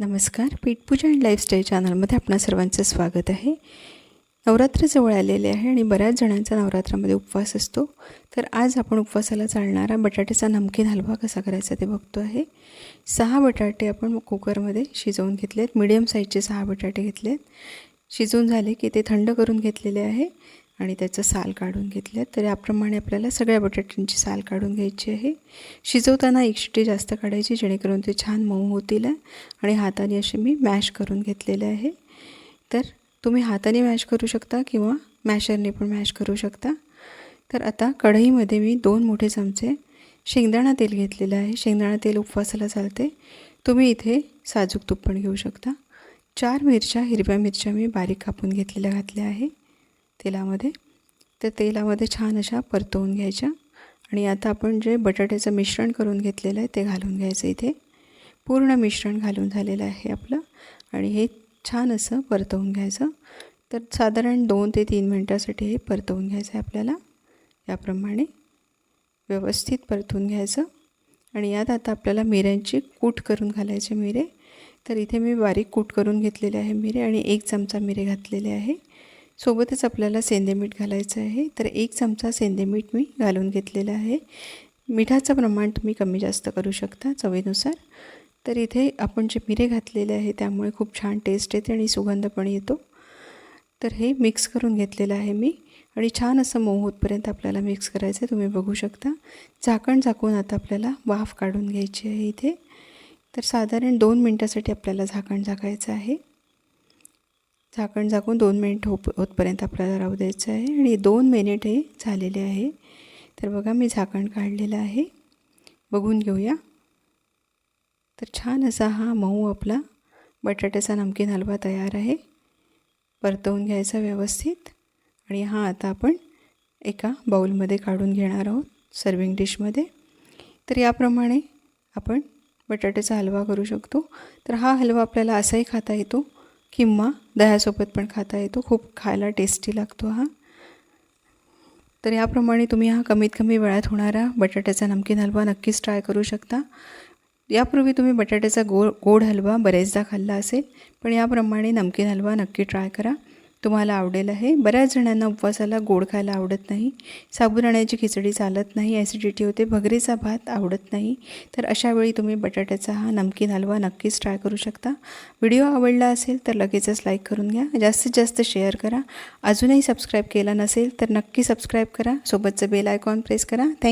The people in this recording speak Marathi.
नमस्कार पीठपूजा अँड लाईफस्टाईल चॅनलमध्ये आपणा सर्वांचं स्वागत आहे. नवरात्र जवळ आलेले आहे आणि बऱ्याच जणांचा नवरात्रामध्ये उपवास असतो. तर आज आपण उपवासाला चालणारा बटाट्याचा नमकीन हलवा कसा करायचा ते बघतो आहे. सहा बटाटे आपण कुकरमध्ये शिजवून घेतले आहेत मिडियम साईजचे सहा बटाटे घेतले आहेत शिजवून झाले की ते थंड करून घेतलेले आहे. आणि त्याचं साल काढून घेतलं. तर याप्रमाणे आपल्याला सगळ्या बटाट्यांची साल काढून घ्यायची आहे. शिजवताना एक शिटी जास्त काढायची जेणेकरून ते छान मऊ होतील. आणि हाताने असे मी मॅश करून घेतलेले आहे. तर तुम्ही हाताने मॅश करू शकता किंवा मॅशरने पण मॅश करू शकता. तर आता कढईमध्ये मी दोन मोठे चमचे शेंगदाणा तेल घेतलेलं आहे. शेंगदाणा तेल उपवासाला चालते. तुम्ही इथे साजूक तूप पण घेऊ शकता. चार मिरच्या हिरव्या मिरच्या मी बारीक कापून घेतलेल्या घातल्या आहे. तेलामध्ये. तर तेलामध्ये छान अशा परतवून घ्यायच्या. आणि आता आपण जे बटाट्याचं मिश्रण करून घेतलेलं आहे ते घालून घ्यायचं इथे. पूर्ण मिश्रण घालून झालेलं आहे आपलं. आणि हे छान असं परतवून घ्यायचं. तर साधारण दोन ते तीन मिनटासाठी हे परतवून घ्यायचं आहे आपल्याला. याप्रमाणे व्यवस्थित परतवून घ्यायचं. आणि यात आता आपल्याला मिऱ्यांची कूट करून घालायचे मिरे. तर इथे मी बारीक कूट करून घेतलेले आहे मिरे आणि एक चमचा मिरे घातलेले आहे. सोबतच आपल्याला सेंदे मीठ घालायचं आहे. तर एक चमचा सेंदे मीठ मी घालून घेतलेलं आहे. मिठाचं प्रमाण तुम्ही कमी जास्त करू शकता चवीनुसार. तर इथे आपण जे मिरे घातलेले आहे त्यामुळे खूप छान टेस्ट येते आणि सुगंध पण येतो. तर हे मिक्स करून घेतलेलं आहे मी. आणि छान असं मऊ होतपर्यंत आपल्याला मिक्स करायचं आहे तुम्ही बघू शकता. झाकण झाकून आता आपल्याला वाफ काढून घ्यायची आहे इथे. तर साधारण दोन मिनटासाठी आपल्याला झाकण झाकायचं आहे. झाकण झाकून दोन मिनिट होप होतपर्यंत आपल्याला राहू द्यायचं आहे. आणि दोन मिनिट हे झालेले आहे. तर बघा मी झाकण काढलेलं आहे. बघून घेऊया. तर छान असा हा मऊ आपला बटाट्याचा नमकीन हलवा तयार आहे. परतवून घ्यायचा व्यवस्थित. आणि हा आता आपण एका बाऊलमध्ये काढून घेणार आहोत सर्विंग डिशमध्ये तर याप्रमाणे आपण बटाट्याचा हलवा करू शकतो. तर हा हलवा आपल्याला असाही खाता येतो. किंवा दह्यासोबत पण खाता येतो. खूप खायला टेस्टी लागतो हा. तर याप्रमाणे तुम्ही हा कमीत कमी वेळात होणारा बटाट्याचा नमकीन हलवा नक्कीच ट्राय करू शकता. यापूर्वी तुम्ही बटाट्याचा गोड गोड हलवा बरेचदा खाल्ला असेल पण याप्रमाणे नमकीन हलवा नक्की ट्राय करा. तुम्हाला आवडेल आहे. बऱ्याच जणांना उपवासाला गोड खायला आवडत नाही. साबुदाण्याची खिचडी चालत नाही. ॲसिडिटी होते. भगरीचा भात आवडत नाही. तर अशा वेळी तुम्ही बटाट्याचा हा नमकीन हलवा नक्कीच ट्राय करू शकता. व्हिडिओ आवडला असेल तर लगेचच लाईक करून घ्या. जास्तीत जास्त शेअर करा. अजूनही सबस्क्राईब केला नसेल तर नक्की सबस्क्राईब करा. सोबतचं बेल आयकॉन प्रेस करा. थँक